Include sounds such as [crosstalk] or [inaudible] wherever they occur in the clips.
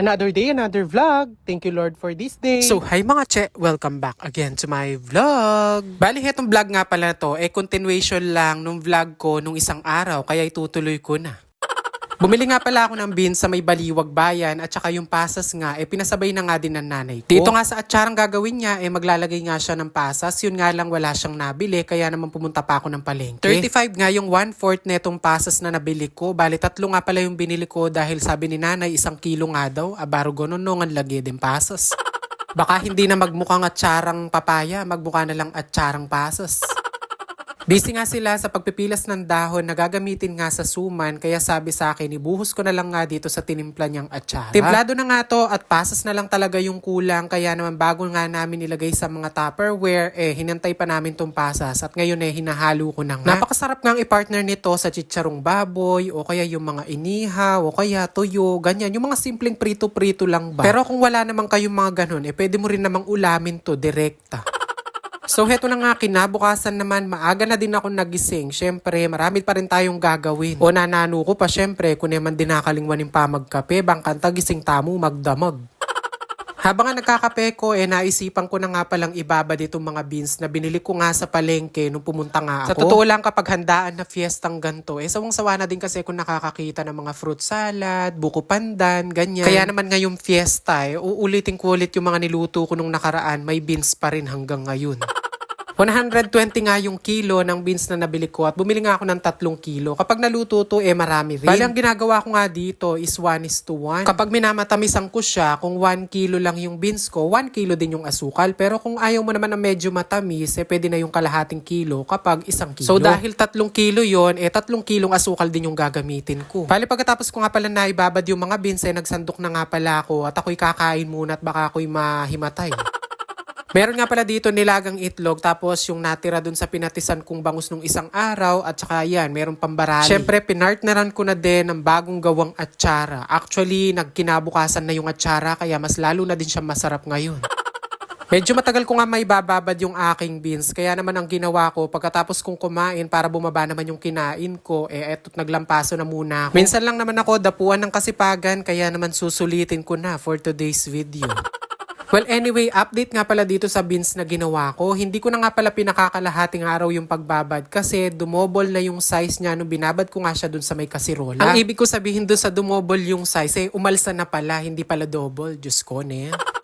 Another day, another vlog. Thank you Lord for this day. So, hi mga che, welcome back again to my vlog. Bali, hetong vlog nga pala to, eh continuation lang nung vlog ko nung isang araw, kaya itutuloy ko na. Bumili nga pala ako ng beans sa may Baliwag Bayan at saka yung pasas nga, eh pinasabay na nga din ng nanay ko. Dito nga sa atsarang gagawin niya, eh maglalagay nga siya ng pasas. Yun nga lang wala siyang nabili, kaya naman pumunta pa ako ng palengke. 35 nga yung 1-4 netong pasas na nabili ko. Bali, tatlo nga pala yung binili ko dahil sabi ni nanay, isang kilo nga daw. Abaro gonon nungan lagi din pasas. Baka hindi na magmukhang atsarang papaya, magmukha na lang atsarang pasas. Busy nga sila sa pagpipilas ng dahon na gagamitin nga sa suman kaya sabi sa akin ibuhos ko na lang nga dito sa tinimpla niyang atsara. Timplado na nga to at pasas na lang talaga yung kulang kaya naman bago nga namin ilagay sa mga tupperware eh hinantay pa namin tong pasas at ngayon eh hinahalo ko na nga. Napakasarap nga i-partner nito sa chicharong baboy o kaya yung mga inihaw o kaya tuyo, ganyan. Yung mga simpleng prito-prito lang ba. Pero kung wala naman kayong mga ganun eh pwede mo rin namang ulamin to direkta. So heto na nga kinabukasan naman maaga na din ako nagising. Syempre marami pa rin tayong gagawin. O nanano ko pa syempre kung naman din nakalingwan yung pamagkape bang kanta gising tamo magdamag. Habang nga nagkakape ko, eh naisipan ko na nga palang ibaba ditong mga beans na binili ko nga sa palengke nung pumunta nga ako. Sa totoo lang kapag handaan na fiestang ganto, eh sawang-sawa na din kasi kung nakakakita ng mga fruit salad, buko pandan, ganyan. Kaya naman ngayong fiesta, eh, uulitin ko ulit yung mga niluto ko nung nakaraan, may beans pa rin hanggang ngayon. 120 nga yung kilo ng beans na nabili ko at bumili nga ako ng tatlong kilo. Kapag naluto to, eh marami rin. Bali, ang ginagawa ko nga dito is 1 is to 1. Kapag minamatamisan ko siya, kung 1 kilo lang yung beans ko, 1 kilo din yung asukal. Pero kung ayaw mo naman na medyo matamis, eh pwede na yung kalahating kilo kapag isang kilo. So dahil tatlong kilo yon eh tatlong kilong asukal din yung gagamitin ko. Bali, pagkatapos ko nga pala naibabad yung mga beans, eh nagsandok na nga pala ako at ako'y kakain muna at baka ako'y mahimatay. [laughs] Meron nga pala dito nilagang itlog tapos yung natira dun sa pinatisan kong bangus nung isang araw at saka yan, meron pambarali. Siyempre, pinartneran ko na din ng bagong gawang atsara. Actually, nagkinabukasan na yung atsara kaya mas lalo na din siya masarap ngayon. Medyo matagal ko nga may bababad yung aking beans. Kaya naman ang ginawa ko, pagkatapos kong kumain para bumaba naman yung kinain ko, eh eto't naglampaso na muna ako. Minsan lang naman ako dapuan ng kasipagan, kaya naman susulitin ko na for today's video. Well, anyway, update nga pala dito sa beans na ginawa ko. Hindi ko na nga pala pinakakalahating araw yung pagbabad kasi dumobol na yung size niya nung binabad ko nga siya dun sa may kasirola. Ang ibig ko sabihin dun sa dumobol yung size, eh umalsa na pala, hindi pala double. Diyos ko, ne. [laughs]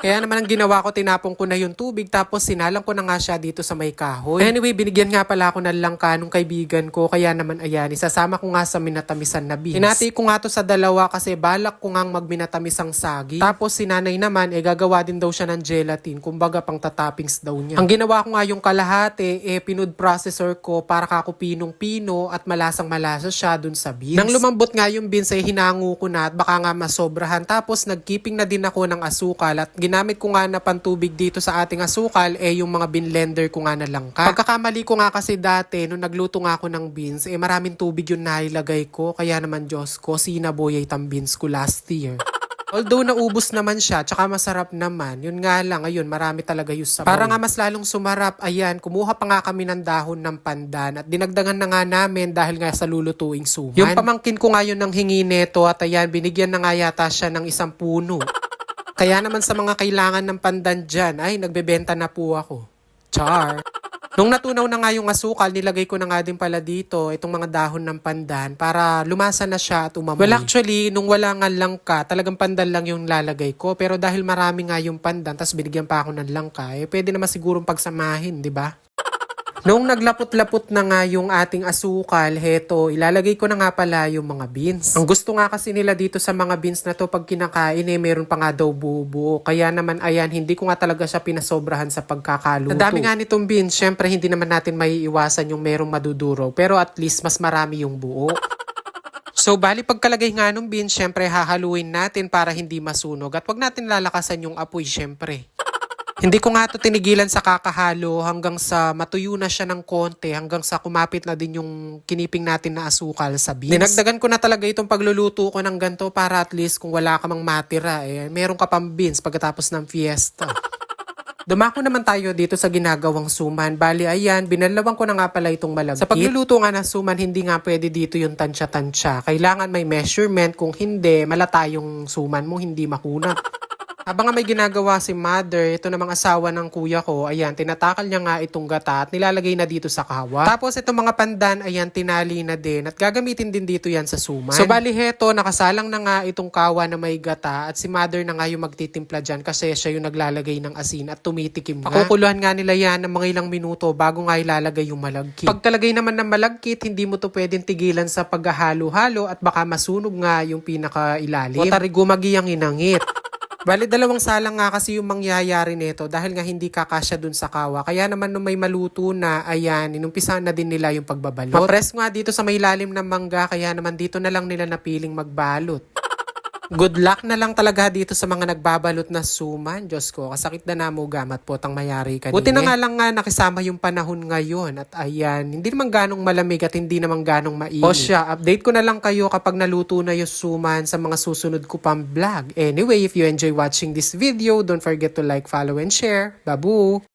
Kaya naman ang ginawa ko, tinapong ko na yung tubig tapos sinalang ko na nga siya dito sa may kahoy. Anyway, binigyan nga pala ako ng langka nung kaibigan ko. Kaya naman ayan, isasama ko nga sa minatamisan na beans. Hinati ko nga to sa dalawa kasi balak ko nga magminatamisang sagi. Tapos si nanay naman, eh gagawa din daw siya ng gelatin. Kumbaga pang tatappings daw niya. Ang ginawa ko nga yung kalahati, eh pinood processor ko para kako pinong-pino at malasang malasa siya dun sa beans. Nang lumambot nga yung beans, eh hinango ko na at baka nga masobrahan. Tapos nagkeeping na din ako ng asukal at ginamit ko nga na pantubig dito sa ating asukal eh yung mga binlender ko nga na langka. Pagkakamali ko nga kasi dati nung nagluto nga ako ng beans eh maraming tubig yung nailagay ko kaya naman Diyos ko sinaboy itang beans ko last year. [laughs] Although naubos naman siya, tsaka masarap naman, yun nga lang, ayun, marami talaga yung sabaw. Para nga mas lalong sumarap, ayan, kumuha pa nga kami ng dahon ng pandan at dinagdagan na nga namin dahil nga sa lulutuing suman. Yung pamangkin ko nga yun ng hingi neto at ayan, binigyan na nga yata siya ng isang puno. [laughs] Kaya naman sa mga kailangan ng pandan dyan, ay nagbebenta na po ako. Char. [laughs] Nung natunaw na nga yung asukal, nilagay ko na nga din pala dito itong mga dahon ng pandan para lumasa na siya at umamoy. Well actually, nung wala nga langka, talagang pandan lang yung lalagay ko. Pero dahil marami nga yung pandan, tapos binigyan pa ako ng langka, eh pwede naman sigurong pagsamahin, di ba? Nung naglapot-lapot na nga yung ating asukal, heto, ilalagay ko na nga pala yung mga beans. Ang gusto nga kasi nila dito sa mga beans na to pag kinakain eh, meron pa nga daw buo Kaya naman ayan, hindi ko nga talaga siya pinasobrahan sa pagkakaluto. Ang dami nga nitong beans, syempre hindi naman natin maiiwasan yung merong maduduro. Pero at least mas marami yung buo. [laughs] So, bali pagkalagay nga ng beans, syempre hahaluin natin para hindi masunog. At wag natin lalakasan yung apoy, syempre. Hindi ko nga to tinigilan sa kakahalo hanggang sa matuyo na siya ng konti hanggang sa kumapit na din yung kiniping natin na asukal sa beans. Dinagdagan ko na talaga itong pagluluto ko ng ganto para at least kung wala ka mang matira eh, meron ka pang beans pagkatapos ng fiesta. [laughs] Dumako naman tayo dito sa ginagawang suman. Bali, ayan, binalawang ko na nga pala itong malagkit. Sa pagluluto nga ng suman, hindi nga pwede dito yung tansya-tansya. Kailangan may measurement. Kung hindi, malata yung suman mo, hindi makunat. [laughs] Habang may ginagawa si mother, ito namang asawa ng kuya ko, ayan, tinatakal niya nga itong gata at nilalagay na dito sa kawa. Tapos itong mga pandan, ayan, tinali na din at gagamitin din dito yan sa suman. So bali heto, nakasalang na nga itong kawa na may gata at si mother na nga yung magtitimpla dyan kasi siya yung naglalagay ng asin at tumitikim nga. Pakukuluhan nga nila yan ng mga ilang minuto bago nga ilalagay yung malagkit. Pag talagay naman ng malagkit, hindi mo to pwedeng tigilan sa paghahalo-halo at baka masunog nga yung pinakailalim. O tari gumagi ang inangit. Bali, dalawang salang nga kasi yung mangyayari nito dahil nga hindi kakasya dun sa kawa. Kaya naman nung may maluto na, ayan, inumpisahan na din nila yung pagbabalot. Mapress nga dito sa may lalim ng mangga, kaya naman dito na lang nila napiling magbalot. Good luck na lang talaga dito sa mga nagbabalot na suman. Diyos ko, kasakit na namo gamat po tang mayari kanina. Buti na nga lang nga nakisama yung panahon ngayon. At ayan, hindi naman ganong malamig at hindi naman ganong mainit. O siya, update ko na lang kayo kapag naluto na yung suman sa mga susunod ko pang vlog. Anyway, if you enjoy watching this video, don't forget to like, follow, and share. Babu!